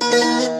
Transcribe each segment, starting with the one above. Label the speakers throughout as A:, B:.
A: Müzik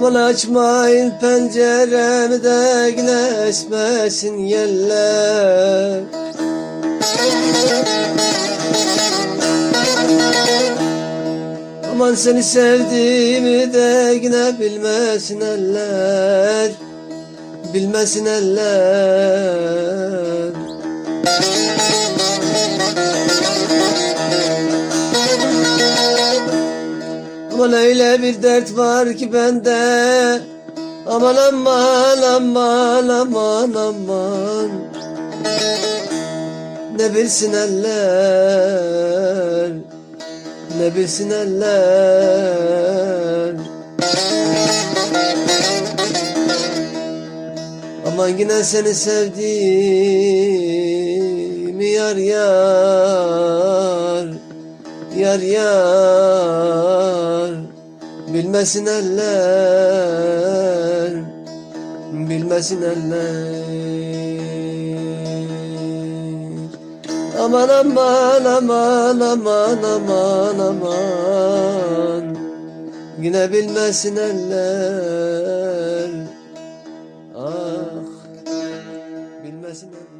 A: Aman açmayın penceremde güneşmesin yeller Aman seni sevdiğimi de yine bilmesin eller Bilmesin eller Aman öyle bir dert var ki bende. Aman aman aman aman aman. Ne bilsin eller Ne bilsin eller. Aman yine seni sevdim yar yar Yar yar Bilmesin eller Bilmesin eller. Aman aman aman aman aman aman. Yine bilmesin eller. Ah Bilmesin eller.